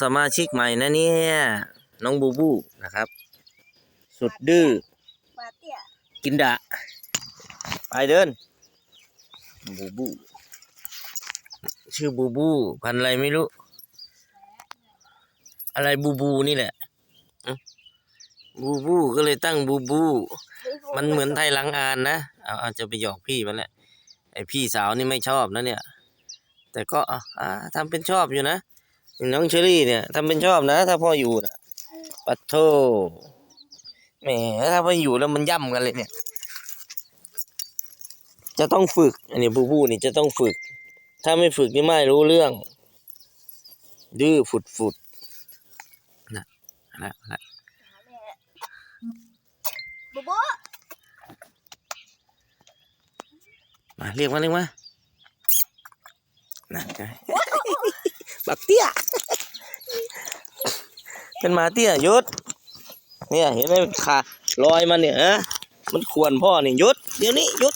สมาชิกใหม่นะเนี่ย น้องบูบูนะครับ สุดดื้อมาเตี้ยกินดะ ไปเดิน บูบู ชื่อบูบู พันธุ์อะไรไม่รู้ อะไรบูบูนี่แหละอืมบูบูก็เลยตั้งบูบู มันเหมือนไทยหลังอานนะ เอาเอาจะไปหยอกพี่มันแหละ ไอพี่สาวนี่ไม่ชอบนะเนี่ย แต่ก็อะอ่าทำเป็นชอบอยู่นะ น้องเชอรี่เนี่ยทำเป็นชอบนะ ถ้าพ่ออยู่นะปัดโทแหมถ้าพ่ออยู่แล้วมันย่ำกันเลยเนี่ย จะต้องฝึก อันนี้บูบูนี่จะต้องฝึก ถ้าไม่ฝึกนี่ไม่รู้เรื่อง ดื้อฝุดฝุดนะนะนะบูบูมาเรียกมาเรียกมานะไง บักเตี้ยเป็นหมาเตี้ยยศเนี่ยเห็นไหมขาลอยมันเนี่ยฮะมันควรพ่อนี่ยศเดี๋ยวนี้ยศ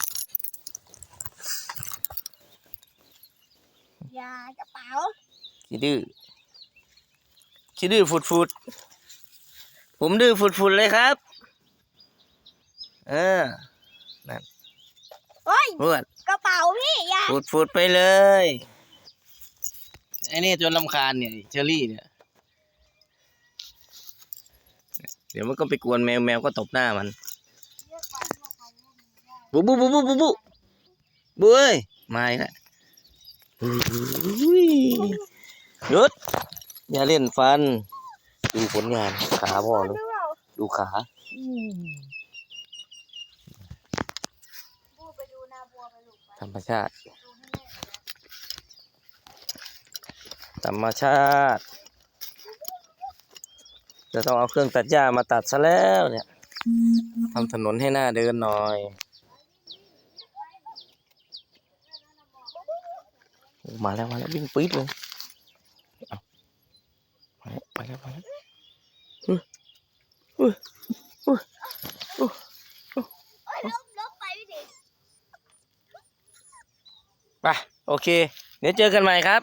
ยากระเป๋าขี้ดื้อขี้ดื้อฝุดฝุดผมดื้อฝุดฝุดเลยครับ เออโอ้ยพวดกระเป๋าพี่ยาฝุดฝุดไปเลย ไอ้นี่จนลำคาญเนี่ยเชอรี่เนี่ย เดี๋ยวมันก็ไปกวนแมวแมวก็ตบหน้ามัน บูบูบูบูบูบูบูเอ้ยมาอีกแล้วอุ้ยหยุดอย่าเล่นฟัน ดูผลงานขาพ่อลูกดูขาธรรมชาติ ดูให้แม่ ธรรมชาติจะต้องเอาเครื่องตัดหญ้ามาตัดซะแล้วเนี่ยทำถนนให้หน้าเดินหน่อยมาแล้วมาแล้ววิ่งปี๊ดเลยเอามาแล้วมาแล้วมาแล้วอุ๊ยอุ๊ยอุ๊ยอุ๊ยโอ้ยลบลบไปพี่ดิไปโอเค เดี๋ยวเจอกันใหม่ครับ